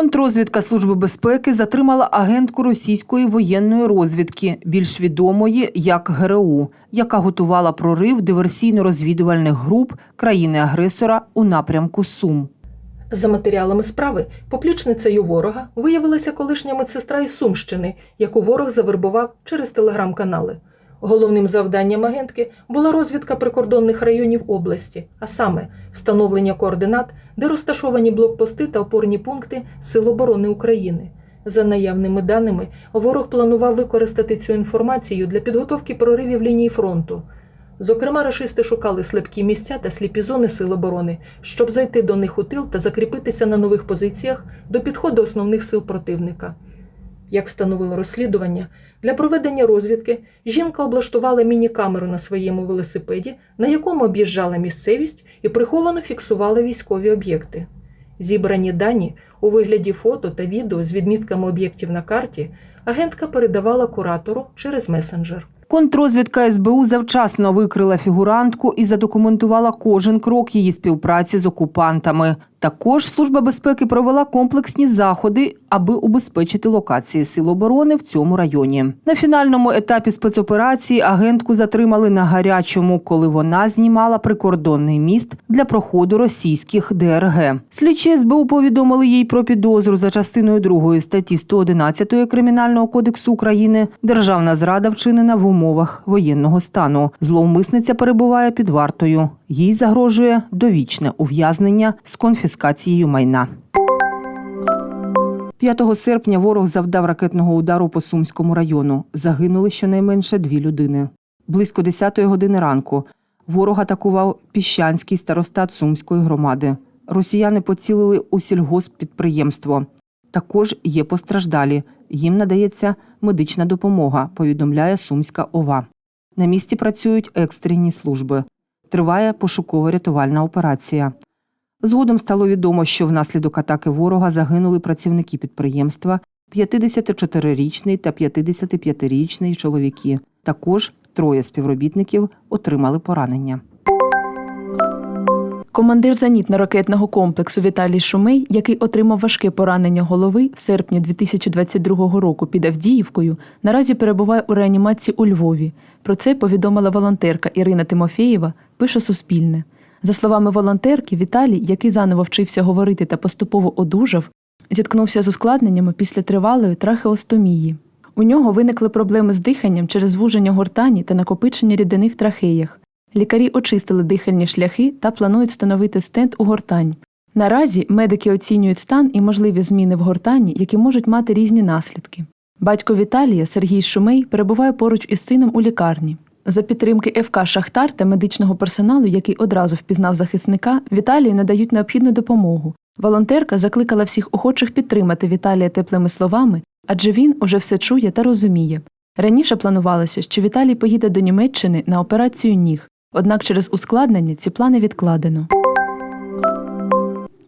Контрозвідка Служби безпеки затримала агентку російської воєнної розвідки, більш відомої як ГРУ, яка готувала прорив диверсійно-розвідувальних груп країни-агресора у напрямку Сум. За матеріалами справи, поплічницею ворога виявилася колишня медсестра із Сумщини, яку ворог завербував через телеграм-канали. Головним завданням агентки була розвідка прикордонних районів області, а саме встановлення координат, де розташовані блокпости та опорні пункти Сил оборони України. За наявними даними, ворог планував використати цю інформацію для підготовки проривів лінії фронту. Зокрема, рашисти шукали слабкі місця та сліпі зони сил оборони, щоб зайти до них у тил та закріпитися на нових позиціях до підходу основних сил противника. Як встановило розслідування, для проведення розвідки жінка облаштувала міні-камеру на своєму велосипеді, на якому об'їжджала місцевість і приховано фіксувала військові об'єкти. Зібрані дані у вигляді фото та відео з відмітками об'єктів на карті агентка передавала куратору через месенджер. Контрозвідка СБУ завчасно викрила фігурантку і задокументувала кожен крок її співпраці з окупантами. Також Служба безпеки провела комплексні заходи, аби убезпечити локації сил оборони в цьому районі. На фінальному етапі спецоперації агентку затримали на гарячому, коли вона знімала прикордонний міст для проходу російських ДРГ. Слідчі СБУ повідомили їй про підозру за частиною 2 статті 111 Кримінального кодексу України Державна зрада вчинена в умовах воєнного стану. Зловмисниця перебуває під вартою. Їй загрожує довічне ув'язнення з конфіскацією майна. 5 серпня ворог завдав ракетного удару по Сумському району. Загинули щонайменше дві людини. Близько 10-ї години ранку ворог атакував Піщанський старостат Сумської громади. Росіяни поцілили у сільгосппідприємство. Також є постраждалі. Їм надається медична допомога, повідомляє Сумська ОВА. На місці працюють екстрені служби. Триває пошуково-рятувальна операція. Згодом стало відомо, що внаслідок атаки ворога загинули працівники підприємства 54-річний та 55-річний чоловіки. Також троє співробітників отримали поранення. Командир зенітно-ракетного комплексу Віталій Шумей, який отримав важке поранення голови в серпні 2022 року під Авдіївкою, наразі перебуває у реанімації у Львові. Про це повідомила волонтерка Ірина Тимофєєва, пише Суспільне. За словами волонтерки, Віталій, який заново вчився говорити та поступово одужав, зіткнувся з ускладненнями після тривалої трахеостомії. У нього виникли проблеми з диханням через звуження гортані та накопичення рідини в трахеях. Лікарі очистили дихальні шляхи та планують встановити стенд у гортань. Наразі медики оцінюють стан і можливі зміни в гортані, які можуть мати різні наслідки. Батько Віталія Сергій Шумей перебуває поруч із сином у лікарні. За підтримки ФК Шахтар та медичного персоналу, який одразу впізнав захисника, Віталію надають необхідну допомогу. Волонтерка закликала всіх охочих підтримати Віталія теплими словами, адже він уже все чує та розуміє. Раніше планувалося, що Віталій поїде до Німеччини на операцію ніг, однак через ускладнення ці плани відкладено.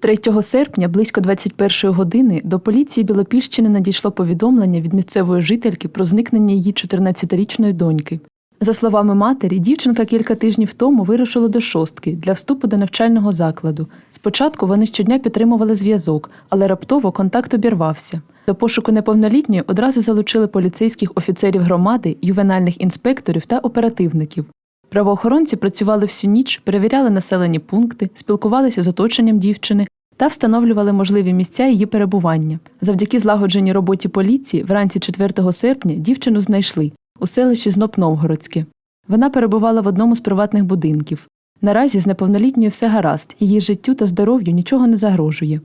3 серпня близько 21 години до поліції Білопільщини надійшло повідомлення від місцевої жительки про зникнення її 14-річної доньки. За словами матері, дівчинка кілька тижнів тому вирушила до шостки для вступу до навчального закладу. Спочатку вони щодня підтримували зв'язок, але раптово контакт обірвався. До пошуку неповнолітньої одразу залучили поліцейських офіцерів громади, ювенальних інспекторів та оперативників. Правоохоронці працювали всю ніч, перевіряли населені пункти, спілкувалися з оточенням дівчини та встановлювали можливі місця її перебування. Завдяки злагодженій роботі поліції, вранці 4 серпня дівчину знайшли у селищі Знопновгородське. Вона перебувала в одному з приватних будинків. Наразі з неповнолітньою все гаразд, її життю та здоров'ю нічого не загрожує.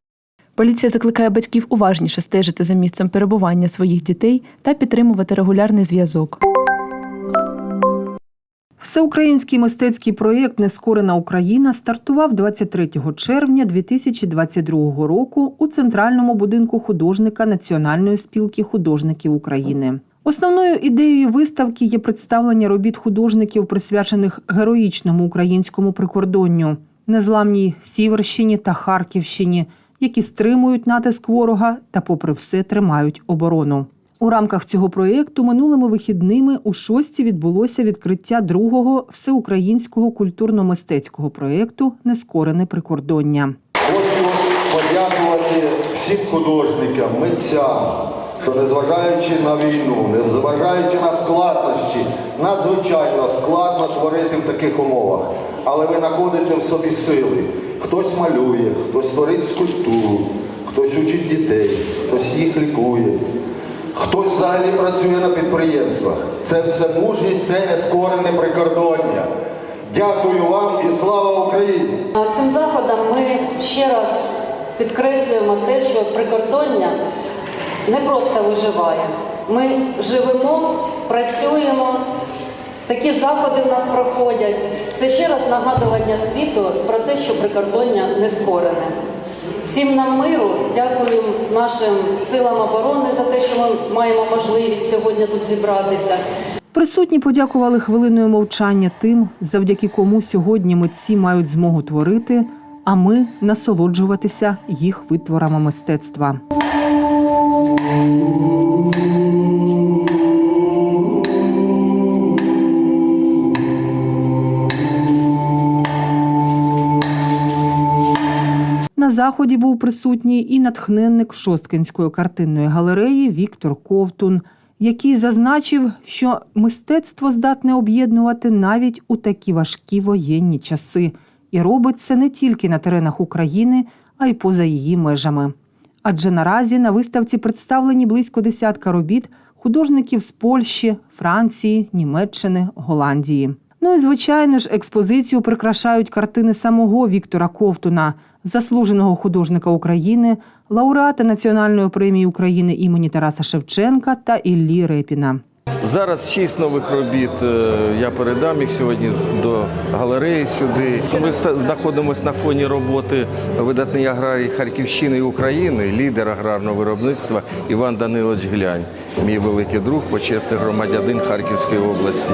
Поліція закликає батьків уважніше стежити за місцем перебування своїх дітей та підтримувати регулярний зв'язок. Всеукраїнський мистецький проєкт Нескорена Україна стартував 23 червня 2022 року у центральному будинку художника Національної спілки художників України. Основною ідеєю виставки є представлення робіт художників, присвячених героїчному українському прикордонню, незламній Сіверщині та Харківщині, які стримують натиск ворога та, попри все, тримають оборону. У рамках цього проєкту минулими вихідними у шості відбулося відкриття другого всеукраїнського культурно-мистецького проєкту Нескорене прикордоння. Хочу подякувати всім художникам, митцям, що незважаючи на війну, незважаючи на складнощі, надзвичайно складно творити в таких умовах. Але ви знаходите в собі сили. Хтось малює, хтось творить скульптуру, хтось учить дітей, хтось їх лікує. Хтось взагалі працює на підприємствах. Це все мужність, це нескорене прикордоння. Дякую вам і слава Україні! Цим заходом ми ще раз підкреслюємо те, що прикордоння не просто виживає. Ми живемо, працюємо, такі заходи в нас проходять. Це ще раз нагадування світу про те, що прикордоння не скорене. Всім нам миру, дякую нашим силам оборони за те, що ми маємо можливість сьогодні тут зібратися. Присутні подякували хвилиною мовчання тим, завдяки кому сьогодні митці мають змогу творити, а ми насолоджуватися їх витворами мистецтва. Заході був присутній і натхненник Шосткинської картинної галереї Віктор Ковтун, який зазначив, що мистецтво здатне об'єднувати навіть у такі важкі воєнні часи, і робить це не тільки на теренах України, а й поза її межами. Адже наразі на виставці представлені близько десятка робіт художників з Польщі, Франції, Німеччини, Голландії. Ну і звичайно ж, експозицію прикрашають картини самого Віктора Ковтуна, заслуженого художника України, лауреата Національної премії України імені Тараса Шевченка та Іллі Репіна. Зараз шість нових робіт. е, Я передам їх сьогодні до галереї сюди. Ми знаходимося на фоні роботи видатний аграрій Харківщини і України, лідер аграрного виробництва Іван Данилович Глянь, мій великий друг, почесний громадянин Харківської області.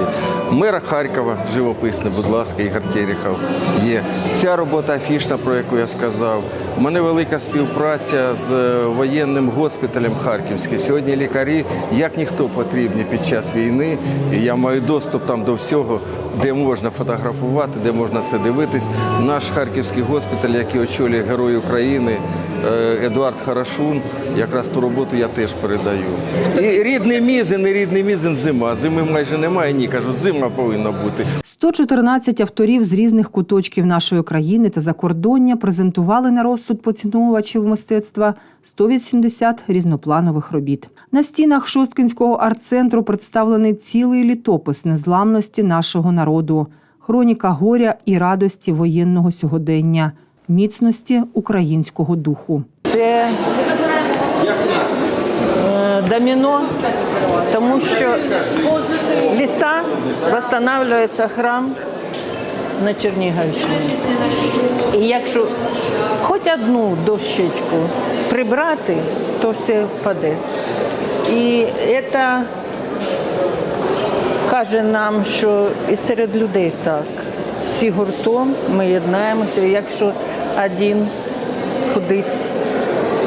Мер Харкова, живописний, будь ласка, Ігор Терехов є. Ця робота афішна, про яку я сказав. У мене велика співпраця з е, воєнним госпіталем Харківським. Сьогодні лікарі, як ніхто, потрібні під час війни. І я маю доступ там до всього, де можна фотографувати, де можна це дивитись. Наш харківський госпіталь, який очолює Герой України е, Едуард Харашун, якраз ту роботу я теж передаю. І рідний мізин, і рідний мізин зима. Зими майже немає. Ні, кажу, зима повинна бути. 114 авторів з різних куточків нашої країни та закордоння презентували на розсуд поціновувачів мистецтва 180 різнопланових робіт. На стінах Шосткинського арт-центру представлений цілий літопис незламності нашого народу, хроніка горя і радості воєнного сьогодення, міцності українського духу. Це доміно, тому що ліса встановлюється храм на Чернігівщині. І якщо хоч одну дощечку прибрати, то все впаде. І це каже нам, що і серед людей так. Всі гуртом ми єднаємося. Якщо один кудись,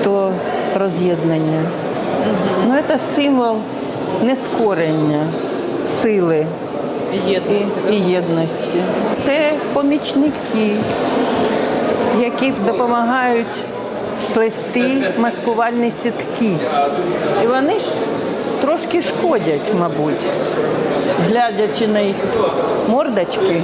то роз'єднання. Це символ нескорення, сили і єдності. Це помічники, які допомагають плести маскувальні сітки. І вони ж трошки шкодять, мабуть. Глядячи на їх мордочки,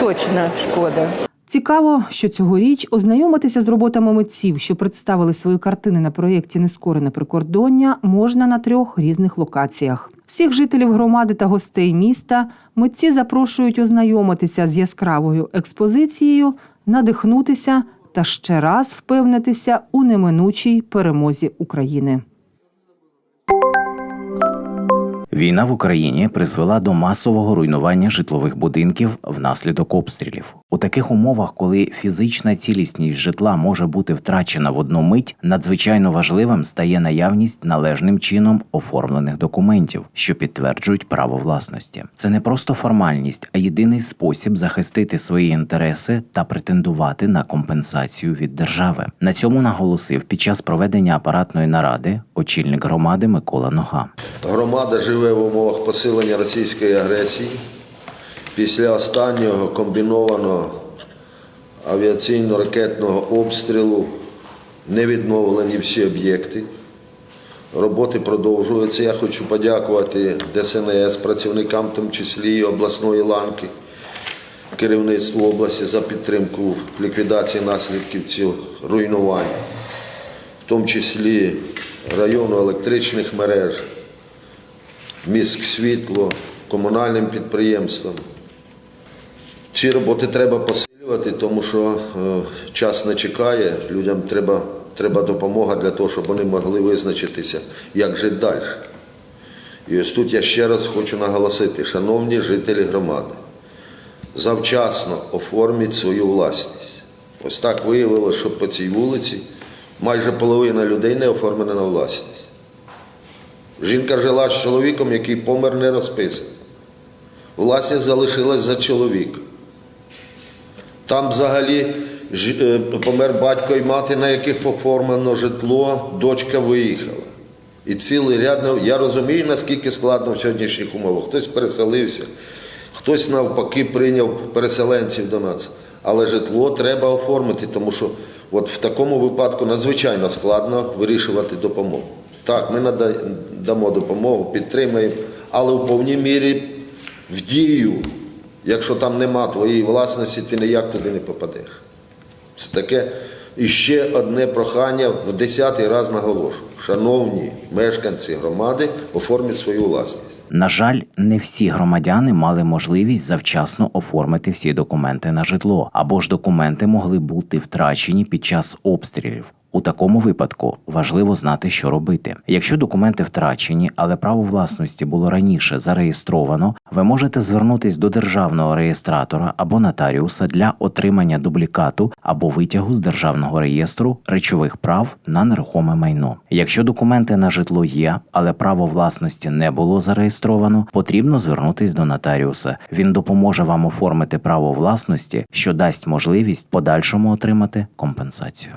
точно шкода. Цікаво, що цьогоріч ознайомитися з роботами митців, що представили свої картини на проєкті Нескорене прикордоння, можна на трьох різних локаціях. Всіх жителів громади та гостей міста митці запрошують ознайомитися з яскравою експозицією, надихнутися та ще раз впевнитися у неминучій перемозі України. Війна в Україні призвела до масового руйнування житлових будинків внаслідок обстрілів. У таких умовах, коли фізична цілісність житла може бути втрачена в одну мить, надзвичайно важливим стає наявність належним чином оформлених документів, що підтверджують право власності. Це не просто формальність, а єдиний спосіб захистити свої інтереси та претендувати на компенсацію від держави. На цьому наголосив під час проведення апаратної наради очільник громади Микола Нога. Громада живе в умовах посилення російської агресії. Після останнього комбінованого авіаційно-ракетного обстрілу не відновлені всі об'єкти. Роботи продовжуються. Я хочу подякувати ДСНС, працівникам, в тому числі і обласної ланки, керівництву області за підтримку ліквідації наслідків цих руйнувань, в тому числі району електричних мереж, міськ світло, комунальним підприємствам. Ці роботи треба посилювати, тому що е, час не чекає. Людям треба, треба допомога для того, щоб вони могли визначитися, як жити далі. І ось тут я ще раз хочу наголосити, шановні жителі громади, завчасно оформіть свою власність. Ось так виявилося, що по цій вулиці майже половина людей не оформлена на власність. Жінка жила з чоловіком, який помер не розписаний. Власність залишилась за чоловіком. Там взагалі е, помер батько і мати, на яких оформлено житло, дочка виїхала. І цілий ряд, я розумію, наскільки складно в сьогоднішніх умовах. Хтось переселився, хтось навпаки прийняв переселенців до нас. Але житло треба оформити, тому що от в такому випадку надзвичайно складно вирішувати допомогу. Так, ми нада- дамо допомогу, підтримаємо, але в повній мірі в дію. Якщо там нема твоєї власності, ти ніяк туди не попадеш. Це таке і ще одне прохання в десятий раз наголошую. Шановні мешканці громади, оформіть свою власність. На жаль, не всі громадяни мали можливість завчасно оформити всі документи на житло, або ж документи могли бути втрачені під час обстрілів. У такому випадку важливо знати, що робити. Якщо документи втрачені, але право власності було раніше зареєстровано, ви можете звернутись до державного реєстратора або нотаріуса для отримання дублікату або витягу з державного реєстру речових прав на нерухоме майно. Якщо документи на житло є, але право власності не було зареєстровано, потрібно звернутись до нотаріуса. Він допоможе вам оформити право власності, що дасть можливість подальшому отримати компенсацію.